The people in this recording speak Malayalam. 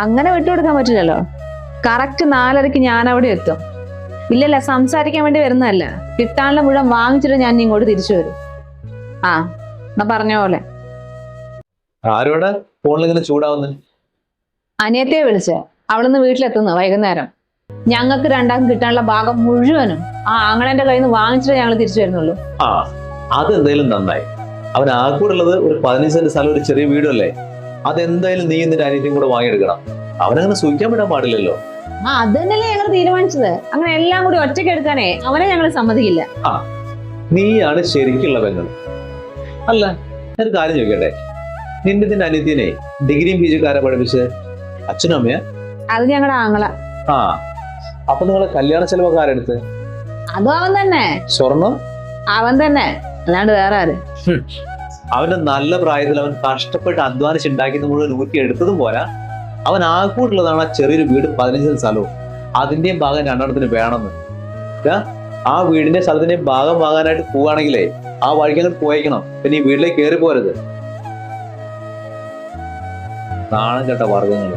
അങ്ങനെ വിട്ടുകൊടുക്കാൻ പറ്റില്ലല്ലോ. കറക്റ്റ് നാലരയ്ക്ക് ഞാൻ അവിടെ എത്തും. ഇല്ലല്ല സംസാരിക്കാൻ വേണ്ടി വരുന്നതല്ല. കിട്ടാനുള്ള മുഴുവൻ വാങ്ങിച്ചിട്ട് ഞാൻ ഇങ്ങോട്ട് തിരിച്ചു വരും. ആ എന്നാ പറഞ്ഞ പോലെ. ആരോടെ അനിയത്തെ വിളിച്ച്. അവളിന്ന് വീട്ടിലെത്തുന്നു വൈകുന്നേരം. ഞങ്ങൾക്ക് രണ്ടാം കിട്ടാനുള്ള ഭാഗം മുഴുവനും ആ ആങ്ങളെന്റെ കയ്യിൽ നിന്ന് വാങ്ങിച്ചിട്ട് ഞങ്ങൾ തിരിച്ചു വരുന്നുള്ളൂ. ആ അത് എന്തായാലും നന്നായി. അവൻ ആകൂടുള്ളത് ഒരു പതിനഞ്ച് സെന്റ് സ്ഥലം ഒരു ചെറിയ വീടല്ലേ അതെന്തായാലും നീ എന്നിട്ട് അനിയത്തിയും കൂടെ വാങ്ങിയെടുക്കണം. അവനങ്ങനെ സൂചിക്കാൻ വിടാൻ പാടില്ലല്ലോ. ആ അത് തന്നെയല്ലേ ഞങ്ങൾ തീരുമാനിച്ചത്. അങ്ങനെ എല്ലാം കൂടി ഒറ്റയ്ക്ക് എടുക്കാനേ അവനെ ഞങ്ങൾ സമ്മതിക്കില്ല. നീയാണ് ശരിക്കുള്ള പെങ്ങൾ. അല്ല ഒരു കാര്യം ചോദിക്കട്ടെ? നിന്റെ ഇതിന്റെ അനിയത്തിനെ ഡിഗ്രിയും പി ജിക്കാരെ പഠിപ്പിച്ച് അച്ഛനും അമ്മയാ? അത് ഞങ്ങളുടെ ആങ്ങള. ആ അപ്പൊ നിങ്ങളെ കല്യാണ ചെലവൊക്കെ ആരെടുത്ത്? അതും അവൻ തന്നെ. സ്വർണം? അവൻ തന്നെ. അല്ലാണ്ട് വേറെ ആര്? അവന്റെ നല്ല പ്രായത്തിൽ അവൻ കഷ്ടപ്പെട്ട് അധ്വാനിച്ച് ഉണ്ടാക്കിയത് മുഴുവൻ ഊറ്റി എടുത്തതും പോരാ. അവൻ ആകൂട്ടുള്ളതാണ് ആ ചെറിയൊരു വീട് പതിനഞ്ച് സ്ഥലവും. അതിന്റെയും ഭാഗം രണ്ടെണ്ണത്തിന് വേണമെന്ന്. ആ വീടിന്റെ സ്ഥലത്തിന്റെയും ഭാഗം വാങ്ങാനായിട്ട് പോവുകയാണെങ്കിലേ ആ വഴിക്ക് അങ്ങോട്ട് പോയേക്കണം. പിന്നെ ഈ വീട്ടിലേക്ക് കയറി പോരുത്. നാണം കേട്ട വർഗങ്ങൾ